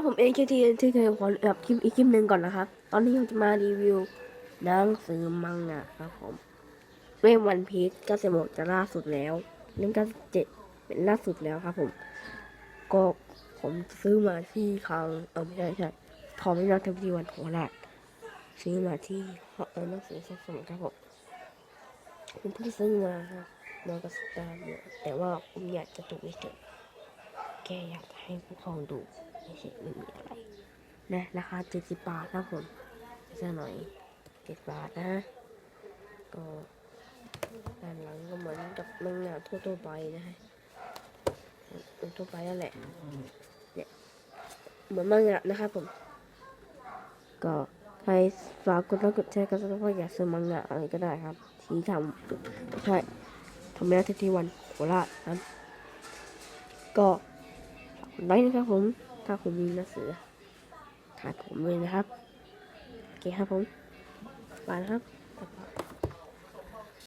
ครับผมเองที่ที่เคยขอแบบคลิปอีกคลิปหนึ่งก่อนนะครับ ตอนนี้ผมจะมารีวิวหนังสือมังงะครับผมเรื่องวันพีชก็จะหมดจะล่าสุดแล้วเรื่องก็เจ็ดเป็นล่าสุดแล้วครับผม ก็ผมซื้อมาที่คางเออไม่ใช่ใช่ทอไม่นักทวีวันโหราชซื้อมาที่เออหนังสือสักสมครับผมผมเพิ่งซื้อมาครับมากับสตาร์เนี่ยแต่ว่าผมอยากจะดูเฉยแค่อยากให้ผู้ปกครองดู ไม่ใช่ไม่มีอะไรนะราคาเจ็ดสิบบาทครับผมจะหน่อยเจ็ดบาทนะ ก็ด้านหลังก็เหมือนกับมังงะทั่วๆไปนะฮะมันทั่วไปนั่นแหละเนี่ยเหมือนมังงะนะครับผม ก็ใครฝากกดไลค์กดแชร์ก็ต้องอยากซื้อมังงะอะไรก็ได้ครับ ที่ทำใช่ทำแม่ที่ที่วันโคราชนั้นก็ฝากกดไลค์นะครับผม ถ้าผมมีหนังสือถ่ายผมเลยนะครับ โอเคครับผมไปนะครับ